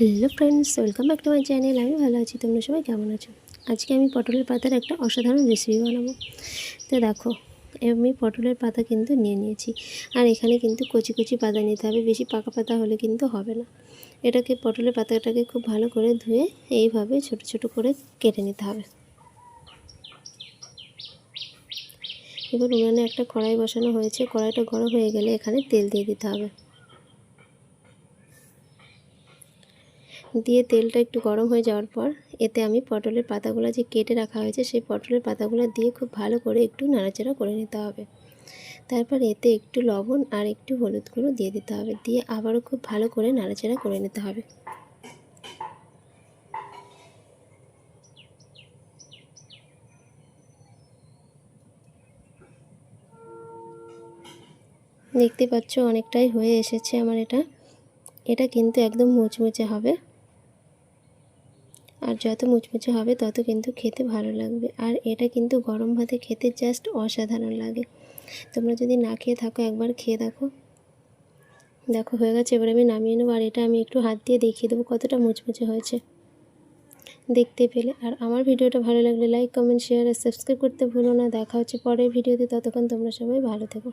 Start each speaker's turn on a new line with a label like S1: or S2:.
S1: Hello friends, welcome back to my channel. আমি ভালো আছি, তোমরা সবাই কেমন আছো? আজকে আমি পটলের পাতার একটা অসাধারণ রেসিপি বানাবো। তো দেখো, আমি পটলের পাতা কিন্তু নিয়ে নিয়েছি। আর এখানে কিন্তু কচি কচি পাতা নিতে হবে, বেশি পাকা পাতা হলে কিন্তু হবে না। এটাকে, পটলের পাতাটাকে খুব ভালো করে ধুয়ে এইভাবে ছোট ছোট করে কেটে নিতে হবে। এবার উনানে একটা কড়াই বসানো হয়েছে। কড়াইটা গরম হয়ে গেলে এখানে তেল দিয়ে দিতে হবে। দিয়ে তেলটা একটু গরম হয়ে যাওয়ার পর এতে আমি পটলের পাতাগুলো যে কেটে রাখা হয়েছে সেই পটলের পাতাগুলো দিয়ে খুব ভালো করে একটু নাড়াচাড়া করে নিতে হবে। তারপর এতে একটু লবণ আর একটু হলুদ গুঁড়ো দিয়ে দিতে হবে। দিয়ে আবারও খুব ভালো করে নাড়াচাড়া করে নিতে হবে। দেখতে পাচ্ছ অনেকটাই হয়ে এসেছে আমার এটা। এটা কিন্তু একদম মুচমুচে হবে। আর যত মুচমুচে হবে, তত কিন্তু খেতে ভালো লাগবে। আর এটা কিন্তু গরম ভাতে খেতে জাস্ট অসাধারণ লাগে। তোমরা যদি না খেয়ে থাকো, একবার খেয়ে দেখো। দেখো, হয়ে গেছে, এবার আমি নামিয়ে নেব। আর এটা আমি একটু হাত দিয়ে দেখিয়ে দেবো কতটা মুচমুচে হয়েছে। দেখতে পেলে। আর আমার ভিডিওটা ভালো লাগলে লাইক কমেন্ট শেয়ার আর সাবস্ক্রাইব করতে ভুলো না। দেখা হচ্ছে পরের ভিডিওতে। ততক্ষণ তোমরা সবাই ভালো থেকো।